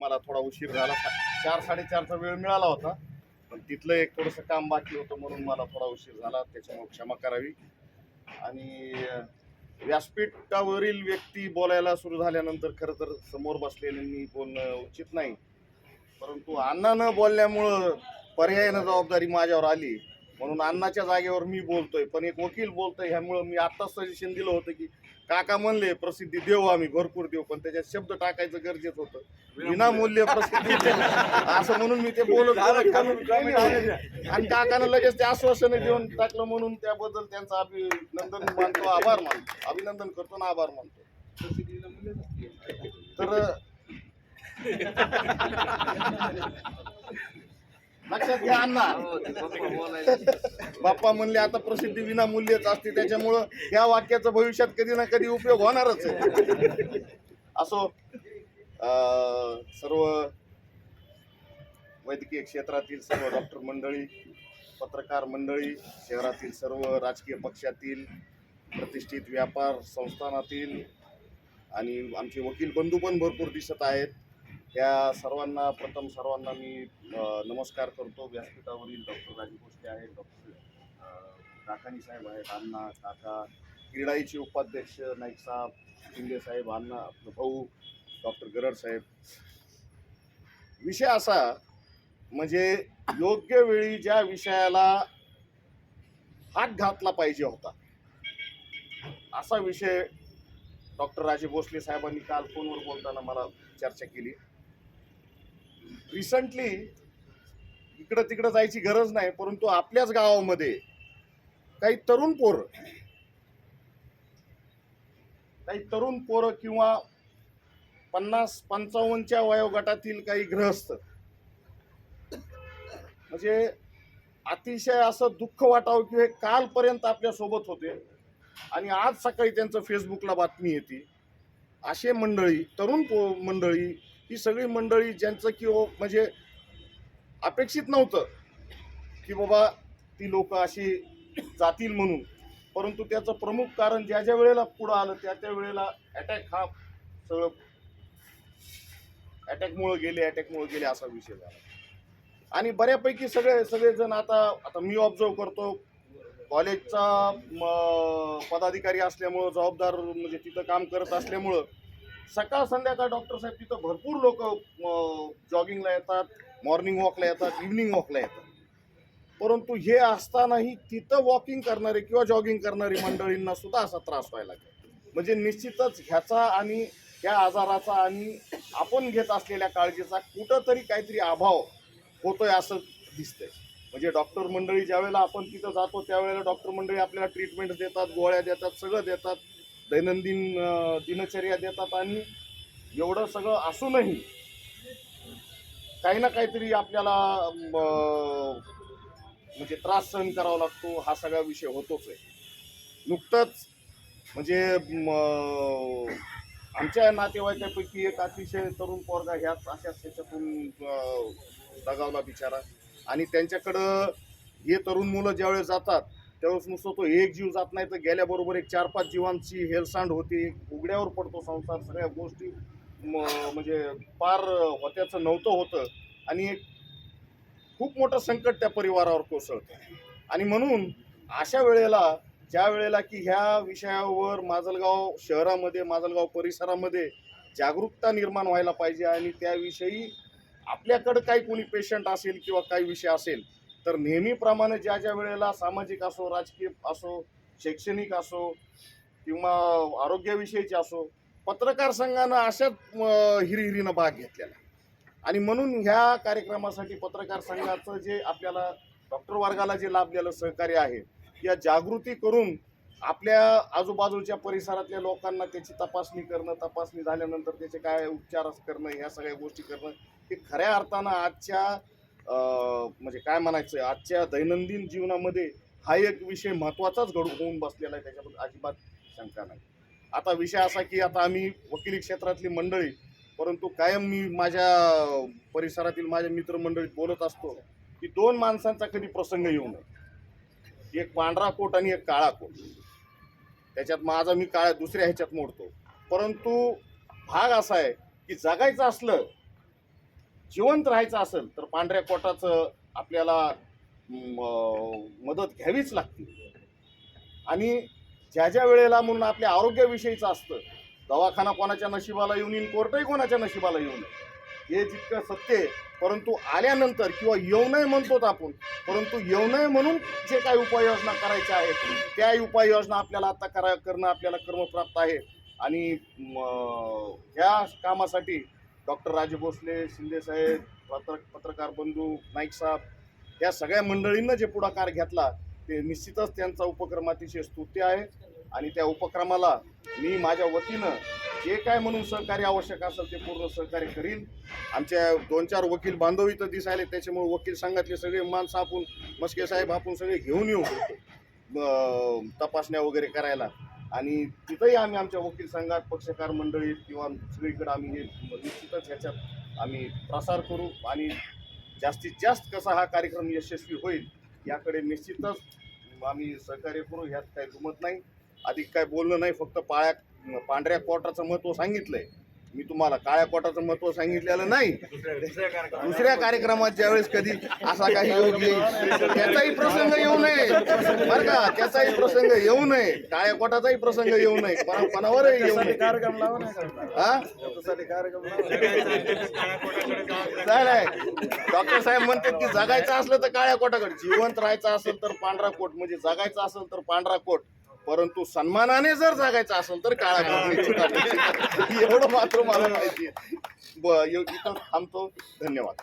मला थोडा उशीर झाला. चार साडेचारचा वेळ मिळाला होता. पण तिथलं एक थोडंसं काम बाकी होतं म्हणून मला थोडा उशीर झाला. त्याच्यामुळे क्षमा करावी. आणि व्यासपीठावरील व्यक्ती बोलायला सुरू झाल्यानंतर खरं तर समोर बसलेल्यांनी बोलणं उचित नाही. परंतु अण्णा न बोलल्यामुळं पर्यायानं जबाबदारी माझ्यावर आली. म्हणून अण्णाच्या जागेवर मी बोलतोय. पण एक वकील बोलतोय. ह्यामुळं मी आत्ताच सजेशन दिलं होतं की काका म्हणले प्रसिद्धी देऊ आम्ही भरपूर देऊ. पण त्याच्यात शब्द टाकायचं गरजेचं होतं. विनामूल्य प्रसिद्धी असं म्हणून मी ते बोलत आणि काकानं लगेच ते आश्वासन देऊन टाकलं म्हणून त्याबद्दल त्यांचं अभिनंदन मानतो आभार मानतो. अभिनंदन करतो ना आभार मानतो. तर लक्षात घ्या अण्णा. बाप्पा म्हणले आता प्रसिद्धी विनामूल्यच असते त्याच्यामुळं या वाक्याचा भविष्यात कधी ना कधी उपयोग होणारच आहे. असो सर्व वैद्यकीय क्षेत्रातील सर्व डॉक्टर मंडळी पत्रकार मंडळी शहरातील सर्व राजकीय पक्षातील प्रतिष्ठित व्यापार संस्थानातील आणि आमचे वकील बंधू पण भरपूर दिसत आहेत. त्या सर्वांना प्रथम सर्वांना मी नमस्कार करतो. व्यासपीठावरील डॉक्टर राजीव गोष्टे आहेत डॉक्टर काकानी साहेब आहेत अण्णा काका क्रीडाईचे उपाध्यक्ष नाईक साहेब शिंदे साहेब अण्णा आपलं भाऊ डॉक्टर गरड साहेब. विषय असा म्हणजे योग्य वेळी ज्या विषयाला हात घातला पाहिजे होता असा विषय डॉक्टर राजे भोसले साहेबांनी काल फोनवर बोलताना मला चर्चा केली. रिसंटली इकडं तिकडं जायची गरज नाही परंतु आपल्याच गावामध्ये काही तरुण पोरं काही तरुण पोरं किंवा पन्नास पंचावन्नच्या वयोगटातील काही ग्रहस्थ म्हणजे अतिशय असं दुःख वाटावं की हे कालपर्यंत आपल्यासोबत होते. आणि आज सकाळी त्यांचं फेसबुकला बातमी येते. असे मंडळी तरुण पो मंडळी ही सगळी मंडळी ज्यांचं की ओ- म्हणजे अपेक्षित नव्हतं की बाबा ती लोक अशी जातील म्हणून. परंतु त्याचं प्रमुख कारण ज्या ज्या वेळेला पुढं आलं त्या त्या वेळेला अटॅक हा सगळं अटॅकमुळं गेले अटॅकमुळं गेले असा विषय झाला. आणि बऱ्यापैकी सगळे सगळेजण आता आता मी ऑब्झर्व करतो कॉलेजचा पदाधिकारी असल्यामुळं जबाबदार म्हणजे तिथं काम करत असल्यामुळं सकाळ संध्याकाळ डॉक्टर साहेब तिथं भरपूर लोक जॉगिंगला येतात मॉर्निंग वॉकला येतात इव्हनिंग वॉकला येतात. परंतु हे असतानाही तिथं वॉकिंग करणारे किंवा जॉगिंग करणारी मंडळींना सुद्धा असा त्रास व्हायला लागेल. म्हणजे निश्चितच ह्याचा आणि या आजाराचा आणि आपण घेत असलेल्या काळजीचा कुठंतरी काहीतरी अभाव होतोय असं दिसतंय. म्हणजे डॉक्टर मंडळी ज्यावेळेला आपण तिथं जातो त्यावेळेला डॉक्टर मंडळी आपल्याला ट्रीटमेंट देतात गोळ्या देतात सगळं देतात. दैनंदिन दिनचर्या देतात आणि एवढं सगळं असूनही काही ना काहीतरी आपल्याला म्हणजे त्रास सहन करावा लागतो हा सगळा विषय होतोच आहे. नुकतंच म्हणजे आमच्या नातेवाईकापैकी एक अतिशय तरुण पोरगा ह्याच अशाच त्याच्यातून दगावला बिचारा. आणि त्यांच्याकडं हे तरुण मुलं ज्यावेळेस जातात त्यावेळेस नुसतं तो एक जीव जात नाही तर गेल्याबरोबर एक चार पाच जीवांची हेळसांड होती. उघड्यावर पडतो संसार सगळ्या गोष्टी म्हणजे पार होत्याचं नव्हतं होतं. आणि एक खूप मोठं संकट त्या परिवारावर कोसळतं. आणि म्हणून अशा वेळेला ज्या वेळेला की ह्या विषयावर माजलगाव शहरामध्ये माजलगाव परिसरामध्ये जागरूकता निर्माण व्हायला पाहिजे आणि त्याविषयी आपल्याकडं काही कोणी पेशंट असेल किंवा काही विषय असेल तर नेहमीप्रमाणे ज्या ज्या वेळेला सामाजिक असो राजकीय असो शैक्षणिक असो किंवा आरोग्याविषयीचे असो पत्रकार संघानं अशाच हिरहिरीनं हिरिहिरीनं भाग घेतलेला आणि म्हणून ह्या कार्यक्रमासाठी पत्रकार संघाचं जे आपल्याला डॉक्टर वर्गाला जे लाभलेलं सहकार्य आहे या जागृती करून आपल्या आजूबाजूच्या परिसरातल्या लोकांना त्याची तपासणी करणं तपासणी झाल्यानंतर त्याचे काय उपचार करणं ह्या सगळ्या गोष्टी करणं हे खऱ्या अर्थानं आजच्या म्हणजे काय म्हणायचं आजच्या दैनंदिन जीवनामध्ये हा एक विषय महत्त्वाचाच घडू होऊन बसलेला आहे त्याच्याबद्दल अजिबात शंका नाही. आता विषय असा की आता आम्ही वकिली क्षेत्रातली मंडळी परंतु कायम मी माझ्या परिसरातील माझ्या मित्रमंडळीत बोलत असतो की दोन माणसांचा कधी प्रसंग येऊ नये. एक पांढरा कोट आणि एक काळा कोट. त्याच्यात माझा मी काळ्या दुसऱ्या ह्याच्यात मोडतो. परंतु भाग असा आहे की जगायचं असलं जिवंत राहायचं असेल तर पांढऱ्या कोटाचं आपल्याला मदत घ्यावीच लागते. आणि ज्या ज्या वेळेला म्हणून आपल्या आरोग्याविषयीचं असतं दवाखाना कोणाच्या नशिबाला येऊन येईन कोर्टही कोणाच्या नशिबाला येऊन हे जितकं सत्य आहे परंतु आल्यानंतर किंवा येऊ नये म्हणतोत आपण परंतु येऊ नये म्हणून जे काही उपाययोजना करायच्या आहेत त्या उपाययोजना आपल्याला आता करा करणं आपल्याला कर्मप्राप्त आहे. आणि ह्या कामासाठी डॉक्टर राजे भोसले शिंदेसाहेब पत्र पत्रकार बंधू नाईक साहेब या सगळ्या मंडळींना जे पुढाकार घेतला ते निश्चितच त्यांचा उपक्रम अतिशय स्तुत्य आहे. आणि त्या उपक्रमाला मी माझ्या वतीनं जे काय म्हणून सहकार्य आवश्यक असेल ते पूर्ण सहकार्य करीन. आमच्या दोन चार वकील बांधव इथं दिसायले त्याच्यामुळे वकील संघातले सगळे माणसं आपण मस्के साहेब आपण सगळे घेऊन येऊ. तपासण्या वगैरे करायला. आणि तिथंही आम्ही आमच्या वकील संघात पक्षकार मंडळीत किंवा सगळीकडे आम्ही हे निश्चितच ह्याच्यात आम्ही प्रसार करू आणि जास्तीत जास्त कसा हा कार्यक्रम यशस्वी होईल याकडे निश्चितच आम्ही सहकार्य करू ह्यात काही दुमत नाही. अधिक काय बोलणं नाही फक्त पाळ्या पांढऱ्या कोटाचं महत्त्व सांगितलं आहे मी तुम्हाला काळ्या कोटाचं महत्त्व सांगितलेलं नाही. दुसऱ्या कार्यक्रमात ज्यावेळेस कधी असा काही योग येईल त्याचाही प्रसंग येऊ नये. बरं का? त्याचाही प्रसंग येऊ नये. काळ्या कोटाचाही प्रसंग येऊ नये. कोणावरही येऊ नये. हा? नाही डॉक्टर साहेब म्हणतात की जगायचं असलं तर काळ्या कोटाकडे. जिवंत राहायचं असेल तर पांढरा कोट. म्हणजे जगायचं असेल तर पांढरा कोट. परंतु सन्मानाने जर जगायचं असेल तर काळा. एवढं मात्र मला माहिती आहे. ब- इथं थांबतो. धन्यवाद.